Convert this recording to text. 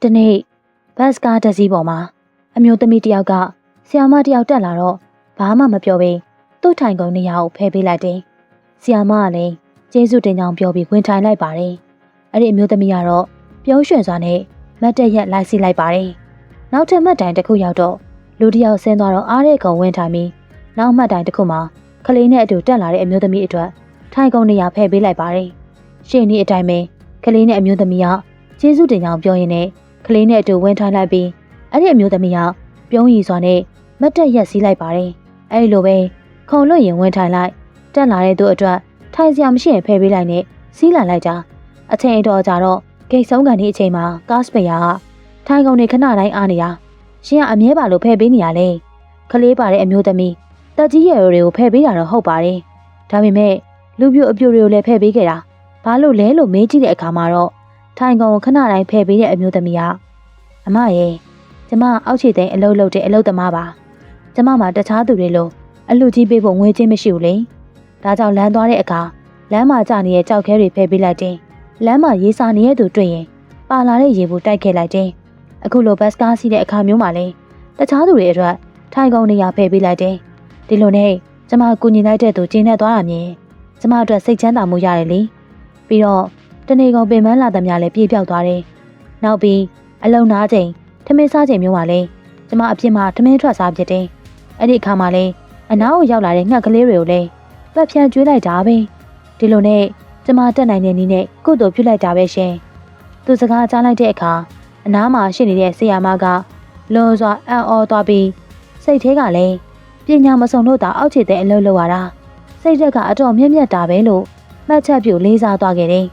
။ဒီနေ့ဘတ်စကားတစ်စီးပေါ်မှာအမျိုးသမီးတစ်ယောက်ကဆီယာမတစ်ယောက်တက်လာတော့ဘာမှမပြောဘဲသူ့ထိုင်ကုန်နေရာကိုဖယ်ပေးလိုက်တယ်။ဆီယာမကလည်းကျေးဇူးတင်ကြောင်းပြောပြီးဝင်ထိုင်လိုက်ပါတယ်။အဲ့ဒီအမျိုးသမီးကတော့ပြုံးရွှင်စွာနဲ့မတ်တက်ရက်လိုက်စီလိုက်ပါတယ်။နောက်ထပ်မှတ်တိုင်တစ်ခုရောက်တော့လူတစ်ယောက်ဆင်းသွားတော့အားတဲ့ကောင်ဝင်ထိုင်ပြီးနောက်မှတ်တိုင်တစ်ခုမှာကလေးနဲ့အတူတက်လာတဲ့အမျိုးသမီးအတွက်ထိုင်ကုန်နေရာဖယ်ပေးလိုက်ပါတယ်။ရှေ့နေ့အတိုင်းပဲကလေးနဲ့အမျိုးသမီးကကျေးဇူးတင်ကြောင်းပြောရင်းနဲ့ ကလေးနဲ့အတူဝင်ထိုင်လိုက်ပြီးအဲ့ဒီအမျိုးသမီးကပြုံးရည်စွာနဲ့မတ်တက်ရက်စီးလိုက်ပါတယ်။အဲ့ဒီလိုပဲခုံလွတ်ရင်ဝင်ထိုင်လိုက်တက်လာတဲ့သူအတွက်ထိုင်စရာမရှိရင်ဖယ်ပေးလိုက်နဲ့စီးလာလိုက်ကြအချိန်အတော်ကြာတော့ဂိတ်ဆုံးကန်ဒီအချိန်မှာကားစပယာကထိုင်ကုန်နေခဏတိုင်းအားနေတာရှင်ကအမြဲပါလို့ဖယ်ပေးနေရလေကလေးပါတဲ့အမျိုးသမီးတက်ကြီးရွယ်တွေကိုဖယ်ပေးတာတော့ဟုတ်ပါတယ်ဒါပေမဲ့လူပြိုအပြိုတွေကိုလည်းဖယ်ပေးခဲ့တာဘာလို့လဲလို့မေးကြည့်တဲ့အခါမှာတော့ ထိုင်ကုန်ကိုခဏတိုင်းဖယ်ပေးတဲ့အမျိုးသမီးကအမရဲ့ကျမအောက်ခြေသိမ်းအလုပ်လုပ်တဲ့အလုပ်သမားပါကျမမှာတခြားသူတွေလိုအလူကြီးပေးဖို့ငွေချင်းမရှိဘူးလေဒါကြောင့်လမ်းသွားတဲ့အခါလမ်းမှာကျနေတဲ့ကြောက်ခဲတွေဖယ်ပေးလိုက်တယ်လမ်းမှာရေးစာနေတဲ့သူတွေ့ရင်ပါလာတဲ့ရေဘူးတိုက်ခဲ့လိုက်တယ်အခုလိုဘတ်စကားစီးတဲ့အခါမျိုးမှာလဲတခြားသူတွေအတွက်ထိုင်ကုန်နေရာဖယ်ပေးလိုက်တယ်ဒီလိုနဲ့ကျမကူညီလိုက်တဲ့သူကျင်းနေသွားတာမြင်ကျမအတွက်စိတ်ချမ်းသာမှုရတယ်လေပြီးတော့ တနေ့ကောင်ပင်ပန်းလာသမျှလည်းပြေပြောက်သွားတယ်နောက်ပြီးအလုံနာချိန်ထမင်းစားချိန်မျိုးမှာလဲကျမအပြစ်မှာထမင်းထွက်စားဖြစ်တယ်အဲ့ဒီအခါမှာလဲအနားကိုရောက်လာတဲ့ငှက်ကလေးတွေကိုလဲပတ်ဖြန့်ကျွေးလိုက်တာပဲဒီလိုနဲ့ကျမတက်နိုင်တဲ့နည်းနဲ့ကုသိုလ်ပြုလိုက်တာပဲရှင်သူစကားကြားလိုက်တဲ့အခါအနားမှာရှိနေတဲ့ဆေးရမကလွန်စွာအံ့ဩသွားပြီးစိတ်ထဲကလည်းပညာမစုံလို့တာအောက်ခြေတဲ့အလုပ်လုပ်ရတာစိတ်သက်ကအတော်မြင့်မြတ်တာပဲလို့မှတ်ချက်ပြုလေးစားသွားခဲ့တယ်